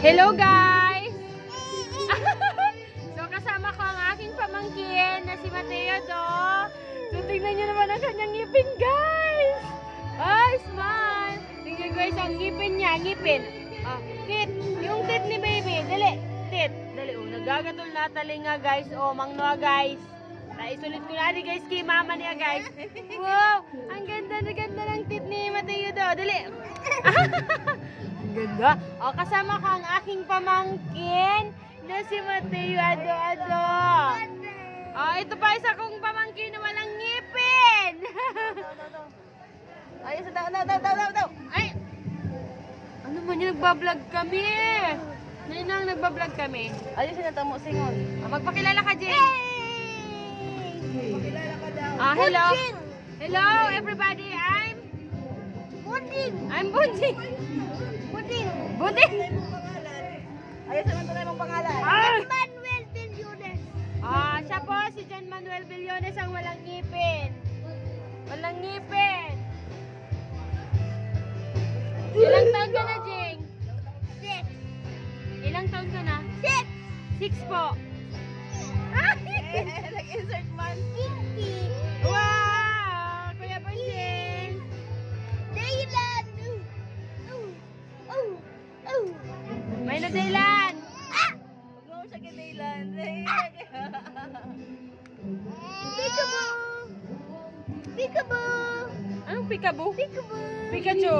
Hello guys! so kasama ko ang aking pamangkin na si Mateo do. So tingnan niyo naman ang kanyang ngipin guys! Ay, smile! Tingnan guys ang ngipin niya, ngipin. Ah, tit, yung tit ni baby, dali, tit. Dali, oh, nagagatol na talinga guys. Oh, mangnoa guys. Naisulit ko na di guys kay mama niya guys. Wow, ang ganda na ganda ng tit ni Mateo do. Dali. Ganda. O, kasama ko ang aking pamangkin na si Mateo Ado Ado. O, ito pa isa kong pamangkin na walang ngipin. Ayos, daw, daw, daw, daw, daw, daw. Ay! Ano man yun, nagbablog kami. Nainang nagbablog kami. Ayos na tamo singon. Ah, magpakilala ka, Jane. Pakilala ka daw. Ah, hello. Hello, everybody. I'm... Buding. I'm. Ano yung pangalan? Ayos naman tunay mong pangalan. Ah! Manuel Villones. Ah, siya po si John Manuel Villones ang walang ngipin. Walang ngipin. Ilang taon ka na, Jing? Six. Ilang taon ka na? Six. Six po. Nag-insert man. Pinky. Wow! Daylan! Ah! Mo siya kay Daylan. Peekaboo. Peekaboo. Anong peekaboo? Peekaboo. Pikachu!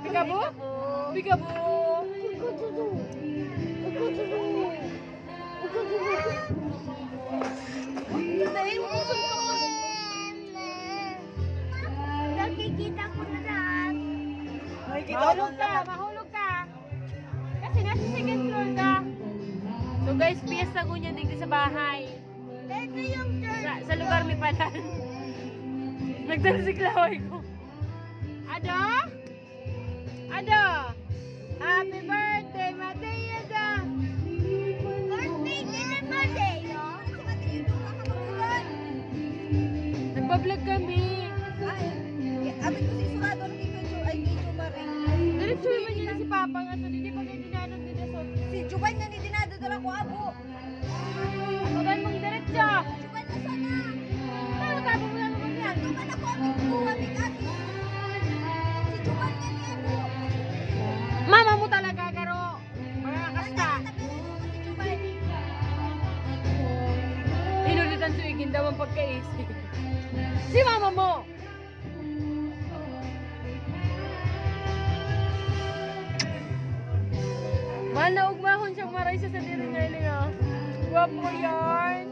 Peekaboo? Peekaboo! Nakikita ko na lahat. Mahulog ka! Mahulog second floor ka. So guys, piyesta ko niya digdi sa bahay. Ito yung turn. Sa, sa lugar mi panan. Nagtanong laway ko. Ado? Ado? Happy birthday, Mateo da! Birthday ni no? Nagpa-vlog kami. Ay, abit ko si Surado ng Pikachu ay Pikachu Maring. Diretso naman yun si Papa nga to. Hindi ni dinadadala ko abo. Tugan mong diretso. Juban na sana. Ano tabo mo lang naman yan? Juban ako abit ko abit ati. Si Juban nga ni abo. Mama mo talaga, Garo. Mga kasta. Si Juban. Inulitan sa igin daw ang pagkaisip. Si mama mo! Mahal na siyang maray sa diri nga ilinga. Gwapo yarn.